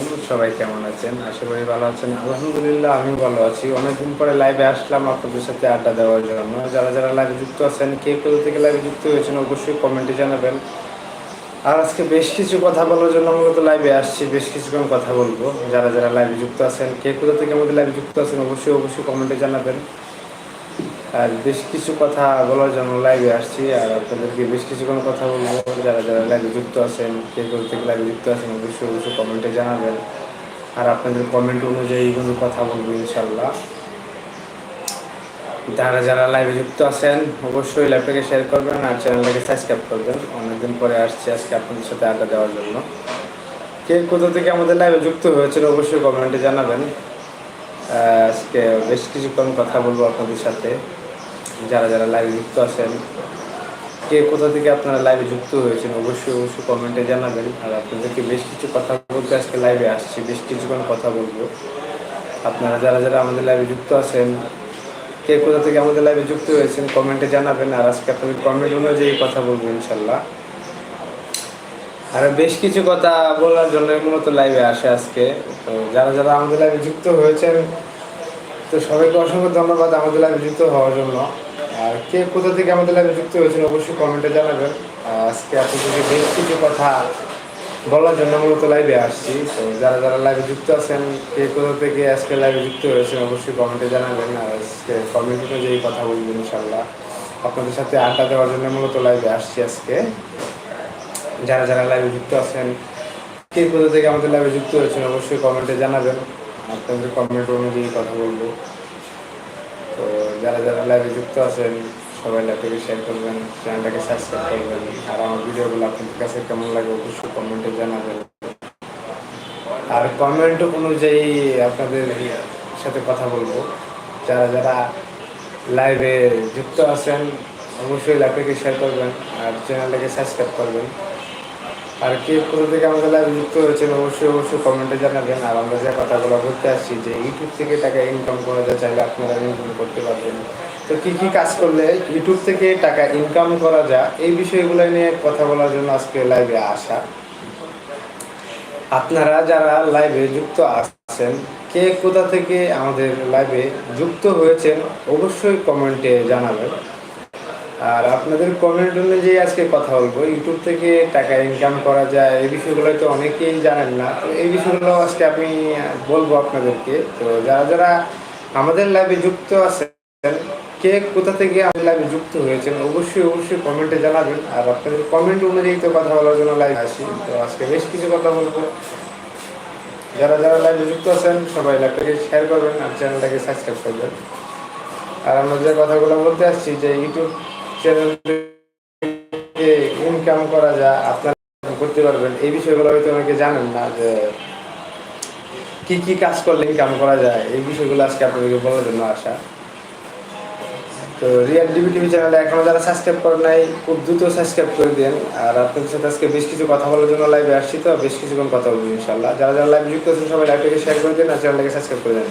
আলাইকুম সবাই কেমন আছেন? আশা করি ভালো আছেন। আলহামদুলিল্লাহ আমি ভালো আছি। অনেকদিন পরে লাইভে আসলাম আপনাদের সাথে আড্ডা দেওয়ার জন্য। যারা যারা লাইভে যুক্ত আছেন, কে কোথা থেকে লাইভে যুক্ত হয়েছেন, অবশ্যই কমেন্টে জানাবেন। আর আজকে বেশ কিছু কথা বলার জন্য মূলত লাইভে আসছি, বেশ কিছুক্ষণ কথা বলব। যারা যারা লাইভে যুক্ত আছেন, কে কোথা থেকে আমাদের লাইভে যুক্ত আছেন, অবশ্যই অবশ্যই কমেন্টে জানাবেন। আর বেশ কিছু কথা বলার জন্য লাইভে আসছি, আর আপনাদেরকে বেশ কিছুক্ষণ কথা বলব। যারা যারা লাইভে যুক্ত আছেন, কে কোথা থেকে লাইভে যুক্ত আছেন, অবশ্যই অবশ্যই কমেন্টে জানাবেন। আর আপনাদের কমেন্ট অনুযায়ী কিন্তু কথা বলব ইনশাল্লাহ যারা যারা লাইভে যুক্ত আছেন, অবশ্যই লাইভটাকে শেয়ার করবেন আর চ্যানেলটাকে সাবস্ক্রাইব করবেন। অনেকদিন পরে আসছি আজকে আপনাদের সাথে আড্ডা দেওয়ার জন্য। কে কোথা থেকে আমাদের লাইভে যুক্ত হয়েছিল অবশ্যই কমেন্টে জানাবেন। আজকে বেশ কিছুক্ষণ কথা বলব আপনাদের সাথে। যারা যারা লাইভে যুক্ত আছেন, কে কোথা থেকে আপনারা লাইভে যুক্ত হয়েছেন, অবশ্যই অবশ্যই কমেন্টে জানাবেন। আর আপনাদেরকে বেশ কিছু কথা বলতে আজকে লাইভে আসছি, বেশ কিছুক্ষণ কথা বলব। আপনারা যারা যারা আমাদের লাইভে যুক্ত আছেন, কে কোথা থেকে আমাদের লাইভে যুক্ত হয়েছেন কমেন্টে জানাবেন। আর আজকে আপনাদের কমেন্ট অনুযায়ী কথা বলব ইনশাল্লাহ আর বেশ কিছু কথা বলার জন্য মূলত লাইভে আসে আজকে। তো যারা যারা আমাদের লাইভে যুক্ত হয়েছেন, তো সবাইকে অসংখ্য ধন্যবাদ আমাদের লাইভে যুক্ত হওয়ার জন্য। আর কে কোথা থেকে আমাদের লাইভে যুক্ত হয়েছেন অবশ্যই কমেন্টে জানাবেন। আজকে আপনাদেরকে বেশ কিছু কথা বলার জন্য মূলত লাইভে আসছি। তো যারা যারা লাইভে যুক্ত আছেন, কে কোথা থেকে আজকে লাইভে যুক্ত হয়েছেন অবশ্যই কমেন্টে জানাবেন। আর আজকে কমেন্ট অনুযায়ী কথা বলবেন ইনশাল্লাহ আপনাদের সাথে আড্ডা দেওয়ার জন্য মূলত লাইভে আসছি আজকে। যারা যারা লাইভে যুক্ত আছেন, কে কোথা থেকে আমাদের লাইভে যুক্ত হয়েছেন অবশ্যই কমেন্টে জানাবেন। আপনাদের কমেন্ট অনুযায়ী কথা বলব। তো যারা যারা লাইভে যুক্ত আছেন, সবাই লাইভটাকে শেয়ার করবেন চ্যানেলটাকে সাবস্ক্রাইব করবেন। আর আমার ভিডিওগুলো আপনাদের কাছে কেমন লাগে অবশ্যই কমেন্টে জানাবেন। আর কমেন্ট অনুযায়ী আপনাদের সাথে কথা বলব। যারা যারা লাইভে যুক্ত আছেন, অবশ্যই লাইভটাকে শেয়ার করবেন আর চ্যানেলটাকে সাবস্ক্রাইব করবেন। আর কে কোথা থেকে আমাদের লাইভে যুক্ত হয়েছেন অবশ্যই অবশ্যই কমেন্টে জানাবেন। আর আমরা যে কথাগুলো বলতে আসছি, যে ইউটিউব থেকে টাকা ইনকাম করা যায়, চাইলে আপনারা ইনকাম করতে পারবেন। তো কী কী কাজ করলে ইউটিউব থেকে টাকা ইনকাম করা যায়, এই বিষয়গুলো নিয়ে কথা বলার জন্য আজকে লাইভে আসা। আপনারা যারা লাইভে যুক্ত আছেন, কে কোথা থেকে আমাদের লাইভে যুক্ত হয়েছেন, অবশ্যই কমেন্টে জানাবেন। আর আপনাদের কমেন্ট অনুযায়ী আজকে কথা বলব ইউটিউব থেকে টাকা ইনকাম করা যায়, এই বিষয়গুলো তো অনেকেই জানেন না। তো এই বিষয়গুলো আজকে আমি বলব আপনাদেরকে। তো যারা যারা আমাদের লাইভে যুক্ত আছেন, কে কোথা থেকে আমাদের লাইভে যুক্ত হয়েছেন, অবশ্যই অবশ্যই কমেন্টে জানাবেন। আর আপনাদের কমেন্ট অনুযায়ী তো কথা বলার জন্য লাইভ আসি, তো আজকে বেশ কিছু কথা বলব। যারা যারা লাইভে যুক্ত আছেন, সবাই লাইভটাকে শেয়ার করবেন আর চ্যানেলটাকে সাবস্ক্রাইব করবেন। আর আমরা যে কথাগুলো বলতে আসছি, যে ইউটিউব চ্যানেল থেকে ইনকাম করা যায় আপনারা করতে পারবেন, এই বিষয়গুলো হয়তো অনেকে জানেন না যে কি কি কাজ করলে ইনকাম করা যায়, এই বিষয়গুলো আজকে আপনাদেরকে বলার জন্য আসা। তো রিয়াল টিভি টিভি চ্যানেলে এখনও যারা সাবস্ক্রাইব করেন নাই, খুব দ্রুত সাবস্ক্রাইব করে দেন। আর আপনাদের সাথে আজকে বেশ কিছু কথা বলার জন্য লাইভে আসছি, তো বেশ কিছুক্ষণ কথা বলব ইনশাল্লাহ যারা যারা লাইভ যুক্ত আছেন, সবাই লাইভটাকে শেয়ার করে দেন আর চ্যানেলটাকে সাবস্ক্রাইব করে দেন।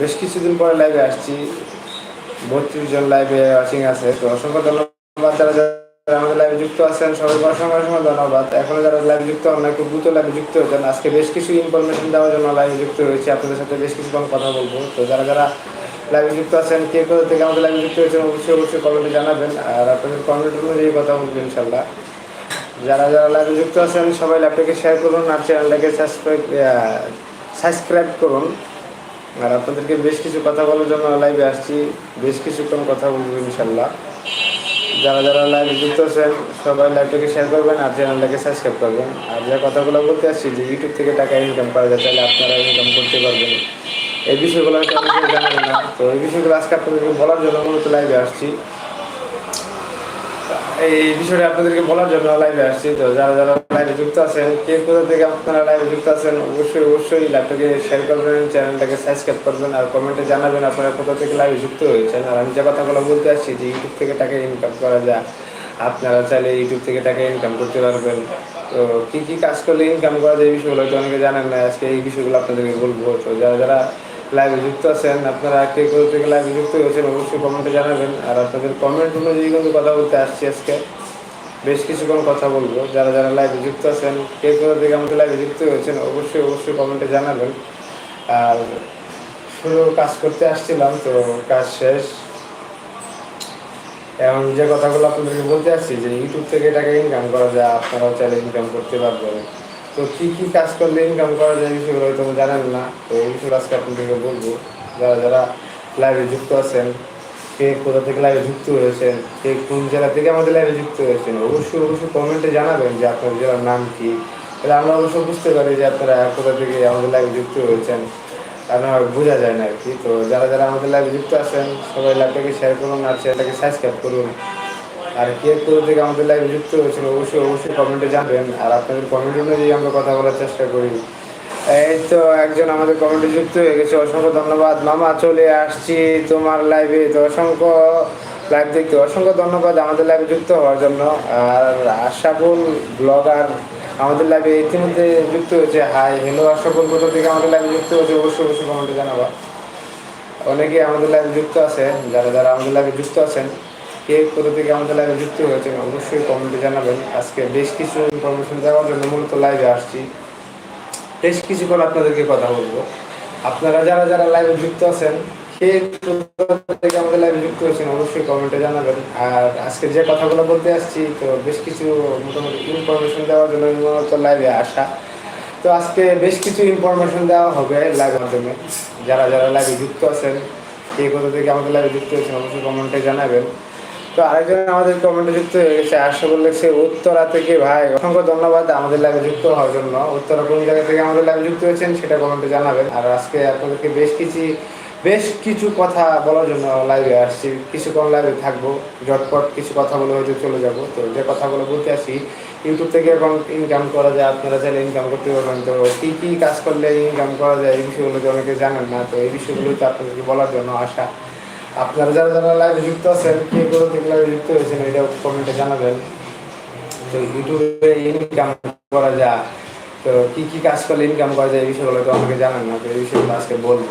বেশ কিছুদিন পরে লাইভে আসছি। বত্রিশ জন লাইভে ওয়াচিং আছে। তো অসংখ্য ধন্যবাদ যারা যারা আমাদের লাইভে যুক্ত আছেন। সবাইকে অসংখ্য অসংখ্য ধন্যবাদ। এখনও যারা লাইভে যুক্ত হন না খুব দ্রুত লাইভে যুক্ত হয়েছেন আজকে বেশ কিছু ইনফরমেশন দেওয়ার জন্য লাইভে যুক্ত হয়েছে আপনাদের সাথে বেশ কিছুক্ষণ কথা বলব। তো যারা যারা লাইভে যুক্ত আছেন, কে কোথা থেকে আমাদের লাইভে যুক্ত হয়েছেন, অবশ্যই অবশ্যই কমেন্টে জানাবেন। আর আপনাদের কমেন্ট অনুযায়ী কথা বলব ইনশাল্লাহ যারা যারা লাইভে যুক্ত আছেন, সবাই ল্যাপটপকে শেয়ার করুন। আর চ্যানেলটাকে সাবস্ক্রাইব সাবস্ক্রাইব করুন। আর আপনাদেরকে বেশ কিছু কথা বলার জন্য লাইভে আসছি। বেশ কিছুক্ষণ কথা বলব ইনশাল্লাহ যারা যারা লাইভে যুক্ত আছেন, সবাই লাইভটাকে শেয়ার করবেন আর চ্যানেলটাকে সাবস্ক্রাইব করবেন। আর যে কথাগুলো বলতে আসছি যে ইউটিউব থেকে টাকা ইনকাম করা যায়, তাহলে আপনারা ইনকাম করতে পারবেন। এই বিষয়গুলো জানাবেন না। তো এই বিষয়গুলো আজকে আপনাদেরকে বলার জন্য মূলত লাইভে আসছি। এই বিষয়টা আপনাদেরকে বলার জন্য লাইভে আসছি। তো যারা যারা লাইভে যুক্ত আছেন, কে কোথা থেকে আপনারা লাইভে যুক্ত আছেন, অবশ্যই অবশ্যই ল্যাপটপকে শেয়ার করবেন চ্যানেলটাকে সাবস্ক্রাইব করবেন, আর কমেন্টে জানাবেন আপনারা কোথা থেকে লাইভে যুক্ত হয়েছেন। আর আমি যে কথাগুলো বলতে আসছি, যে ইউটিউব থেকে টাকা ইনকাম করা যায়, আপনারা চাইলে ইউটিউব থেকে টাকা ইনকাম করতে পারবেন। তো কী কী কাজ করলে ইনকাম করা যায় এই বিষয়গুলো হয়তো অনেকে জানেন না, আজকে এই বিষয়গুলো আপনাদেরকে বলব। তো যারা যারা লাইভে যুক্ত আছেন। আপনারা কে কোথা থেকে লাইভে যুক্ত হয়েছেন অবশ্যই কমেন্টে জানাবেন। আর আপনাদের কমেন্ট অনুযায়ী কিন্তু কথা বলতে আসছি আজকে। বেশ কিছুক্ষণ কথা বলব। যারা যারা লাইভে যুক্ত আছেন, কে কোথা থেকে আমাদের লাইভে যুক্ত হয়েছেন, অবশ্যই অবশ্যই কমেন্টে জানাবেন। আর শুরু কাজ করতে আসছিলাম, তো কাজ শেষ। এখন যে কথাগুলো আপনাদেরকে বলতে আসছি, যে ইউটিউব থেকে টাকা ইনকাম করা যায়, আপনারাও চাইলে ইনকাম করতে পারবেন। তো কি কি কাজ করলে ইনকাম করা যায় বিষয়গুলো হয়তো জানেন না। তো বিষয়গুলো আজকে আপনাদেরকে বলব। যারা যারা লাইভে যুক্ত আছেন, কে কোথা থেকে লাইভে যুক্ত হয়েছেন, কে কোন জেলা থেকে আমাদের লাইভে যুক্ত হয়েছেন, অবশ্যই অবশ্যই কমেন্টে জানাবেন যে আপনার জেলার নাম কি। তাহলে আমরা অবশ্যই বুঝতে পারি যে আপনারা কোথা থেকে আমাদের লাইভে যুক্ত হয়েছেন। আমার বোঝা যায় না আর কি। তো যারা যারা আমাদের লাইভে যুক্ত আছেন, সবাই লাইভটাকে শেয়ার করুন আর চ্যানেলটাকে সাবস্ক্রাইব করুন। আর কে কোথা থেকে আমাদের লাইভে যুক্ত হয়েছেন অবশ্যই অবশ্যই কমেন্টে জানবেন। আর আপনাদের কমেন্ট অনুযায়ী আমরা কথা বলার চেষ্টা করি। এই তো একজন আমাদের কমেন্টে যুক্ত হয়ে গেছে। অসংখ্য ধন্যবাদ। মামা, চলে আসছি তোমার লাইভে তো অসংখ্য লাইভ দেখতে, অসংখ্য ধন্যবাদ আমাদের লাইভে যুক্ত হওয়ার জন্য। আর আশাফুল ব্লগার আমাদের লাইভে ইতিমধ্যে যুক্ত হয়েছে। হাই হ্যালো আশাফুল, কোথা থেকে আমাদের লাইভে যুক্ত হয়েছে? অবশ্যই অবশ্যই কমেন্টে জানাবা। অনেকে আমাদের লাইভে যুক্ত আছে যারা যারা আমাদের লাইভে যুক্ত আছেন কে কোথা থেকে আমাদের লাইভে যুক্ত হয়েছেন অবশ্যই কমেন্টে জানাবেন। আজকে বেশ কিছু ইনফরমেশন দেওয়ার জন্য মূলত লাইভে আসছি। বেশ কিছুক্ষণ আপনাদেরকে কথা বলব। আপনারা যারা যারা লাইভে যুক্ত আছেন, কে থেকে আমাদের লাইভে যুক্ত হয়েছেন অবশ্যই কমেন্টে জানাবেন। আর আজকে যে কথাগুলো বলতে আসছি, তো বেশ কিছু মোটামুটি ইনফরমেশন দেওয়ার জন্য মূলত লাইভে আসা। তো আজকে বেশ কিছু ইনফরমেশন দেওয়া হবে লাইভের মাধ্যমে। যারা যারা লাইভে যুক্ত আছেন, কে কোথা থেকে আমাদের লাইভে যুক্ত হয়েছেন অবশ্যই কমেন্টে জানাবেন। তো আরেকজন আমাদের কমেন্টে যুক্ত হয়ে গেছে, আসে বললে সে উত্তরা থেকে, ভাই, অসংখ্য ধন্যবাদ আমাদের লাইভে যুক্ত হওয়ার জন্য। উত্তরা কোন জায়গা থেকে আমাদের লাইভে যুক্ত হয়েছেন সেটা কমেন্টে জানাবেন। আর আজকে আপনাদেরকে বেশ কিছু বেশ কিছু কথা বলার জন্য লাইভে আসছি। কিছুক্ষণ লাইভে থাকব, ঝটপট কিছু কথা বলে হয়তো চলে যাব। তো যে কথাগুলো বলতে আসি ইউটিউব থেকে এবং ইনকাম করা যায়, আপনারা চাইলে ইনকাম করতে পারবেন। তো কী কী কাজ করলে ইনকাম করা যায়, এই বিষয়গুলো অনেকে জানেন না। তো এই বিষয়গুলো তো আপনাদেরকে বলার জন্য আসা আপনারা যারা যারা লাইভে যুক্ত আছেন, কে কোথা থেকে লাইভে যুক্ত হয়েছেন, এটা কমেন্টে জানাবেন। তো ইউটিউবে ইনকাম করা যায় তো কি কি কাজ করলে ইনকাম করা যায় এই বিষয়গুলো তো আমাকে জানেন না, তো এই বিষয়গুলো আজকে বলব।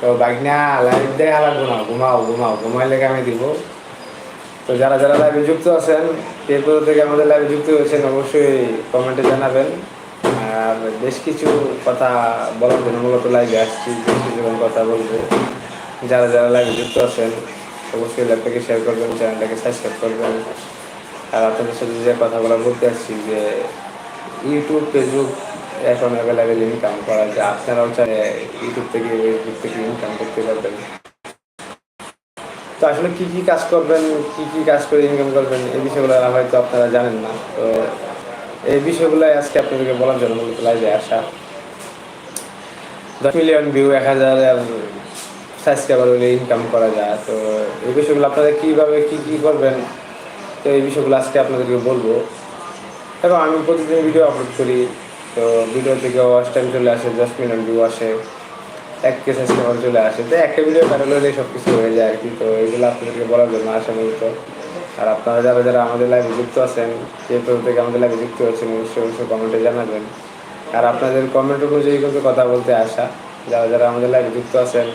তো বাইক না লাইভ দেখা লাগবো না, ঘুমাও ঘুমাও, ঘুমাইলে আমি দিব? তো যারা যারা লাইভে যুক্ত আছেন, কে কোথা থেকে আমাদের লাইভে যুক্ত হয়েছেন, অবশ্যই কমেন্টে জানাবেন। আর বেশ কিছু কথা বলার জন্য মূলত লাইভে আসছি, বেশ কিছু কথা বলব। যারা যারা লাইভে যুক্ত আছেন, অবশ্যই লাইভটাকে শেয়ার করবেন চ্যানেলটাকে সাবস্ক্রাইব করবেন। আর আপনাদের সাথে যে কথা কথাগুলো বলতে আসছি যে ইউটিউব ফেসবুক এখন অ্যাভেলেবেল ইনকাম করা যায়। আপনারাও চাইলে ইউটিউব থেকে ফেসবুক থেকে ইনকাম করতে পারবেন। তো আসলে কি কি কাজ করবেন, কি কি কাজ করে ইনকাম করবেন, এই বিষয়গুলো হয়তো আপনারা জানেন না। তো এই বিষয়গুলো আজকে আপনাদেরকে বলার জন্য লাইভে আসা। দশ মিলিয়ন ভিউ এক হাজার সাবস্ক্রাইবার হলে ইনকাম করা যায়? তো এই বিষয়গুলো আপনারা কীভাবে, কী কী করবেন? তো এই বিষয়গুলো আজকে আপনাদেরকে বলব। এবং আমি প্রতিদিন ভিডিও আপলোড করি। তো ভিডিও থেকে ওয়াচ টাইম চলে আসে দশ মিলিয়ন ভিউ আসে। এক কে সাবস্ক্রাইবার চলে আসে। তো একটা ভিডিও ভাইরাল হলে সব কিছু হয়ে যায় আর কি। তো এগুলো আপনাদেরকে বলার জন্য আসা মূলত। আর আপনারা যারা যারা আমাদের লাইভে যুক্ত আছেন, যে তোর থেকে আমাদের লাইভে যুক্ত হচ্ছেন অবশ্যই অবশ্যই কমেন্টে জানাবেন। আর আপনাদের কমেন্ট অনুযায়ী কিন্তু কথা বলতে আসা। যারা যারা আমাদের লাইভে যুক্ত আছেন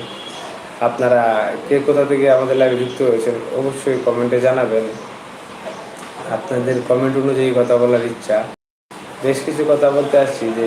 আপনারা কে কোথা থেকে আমাদের লাইভে যুক্ত হয়েছেন, অবশ্যই কমেন্টে জানাবেন। আপনাদের কমেন্ট অনুযায়ী কথা বলার ইচ্ছা। বেশ কিছু কথা বলতে আসছি যে